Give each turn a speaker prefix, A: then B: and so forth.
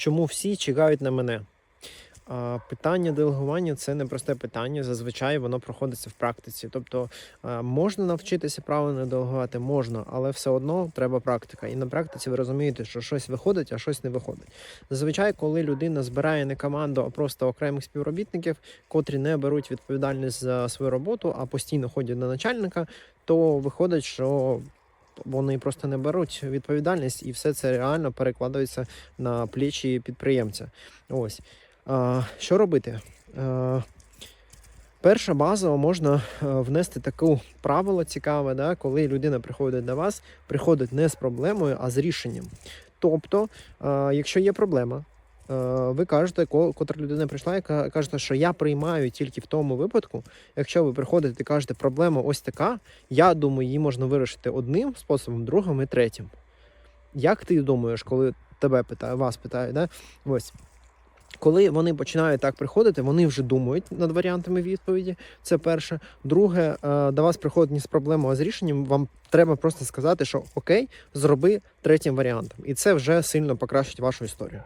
A: чому всі чекають на мене? Питання делегування це непросте питання. Зазвичай воно проходиться в практиці. Тобто можна навчитися правильно делегувати, можна, але все одно треба практика. І на практиці ви розумієте, що щось виходить, а щось не виходить. Зазвичай, коли людина збирає не команду, а просто окремих співробітників, котрі не беруть відповідальність за свою роботу, а постійно ходять на начальника, то виходить, що вони просто не беруть відповідальність, і все це реально перекладається на плечі підприємця. Ось. А, що робити? А, перша базово можна е, внести таке правило цікаве, да, коли людина приходить до вас, приходить не з проблемою, а з рішенням. Тобто, а, якщо є проблема, е, ви кажете, ко- котра людина прийшла і ка- кажете, що я приймаю тільки в тому випадку, якщо ви приходите і кажете, проблема ось така, я думаю, її можна вирішити одним способом, другим і третім. Як ти думаєш, коли тебе питаю, вас питають, да? ось. Коли вони починають так приходити, вони вже думають над варіантами відповіді. Це перше. Друге, е, до вас приходить не з проблемою, а з рішенням. Вам треба просто сказати, що окей, зроби третім варіантом, і це вже сильно покращить вашу історію.